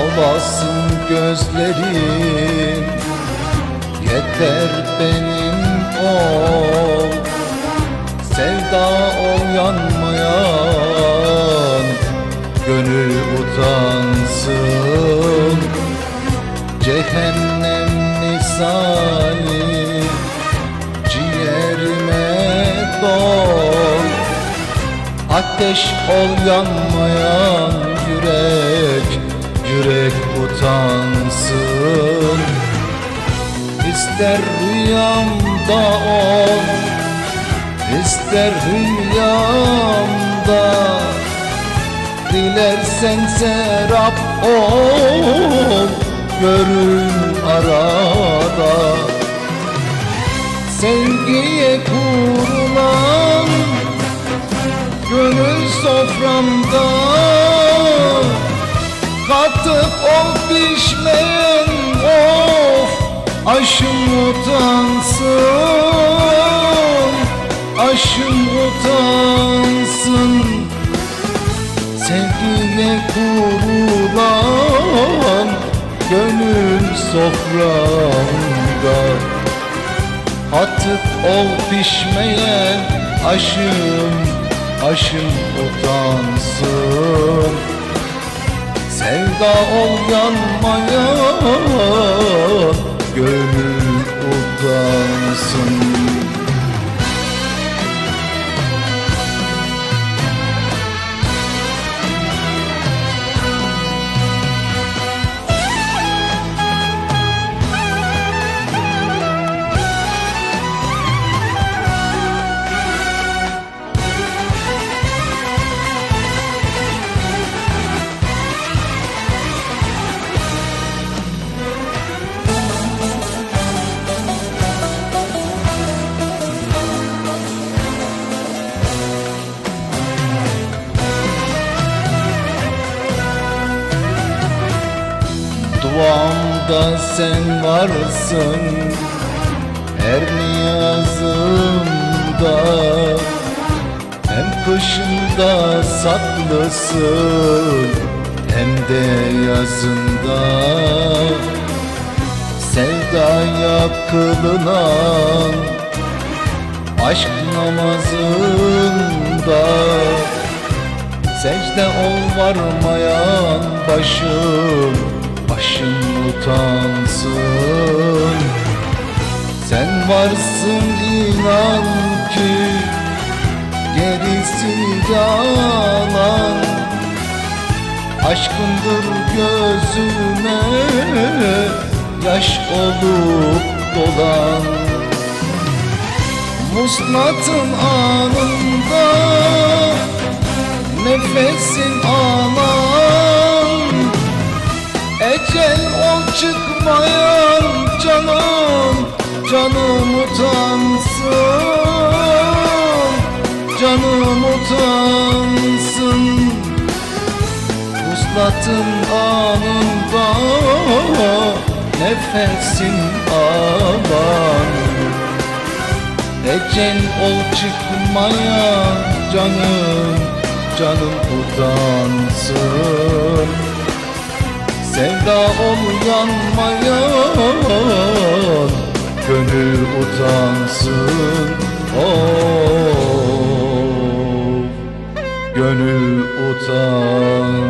davasın gözlerim. Yeter benim ol Sevda ol yanmayan. Gönül utansın. Cehennem misali. Ciğerime dol. Ateş ol yanmayan yürek Yürek utansın. İster rüyamda ol İster rüyamda. Dilersen serap ol Görün arada. Sevgiye kurulan Gönül soframda Aşım utansın Aşım utansın. Sevgiye kurulan Gönül soframda Atık ol pişmeyen aşım Aşım utansın. Sevda ol yanmayan Gönül utansın Duamda sen varsın. Her niyazımda Hem kışında saklısın Hem de yazında. Sevdaya kılınan Aşk namazında Secde ol varmayan Başım varsın inan ki Gerisi yalan. Aşkındır gözüme Yaş olup dolan. Muslatın anında Nefesin aman Canım utansın Vuslatın anında Nefesin aman Ecel ol çıkmaya canım Canım utansın Sevda ol yanmayan Gönül utansın. Oh Gönül utansın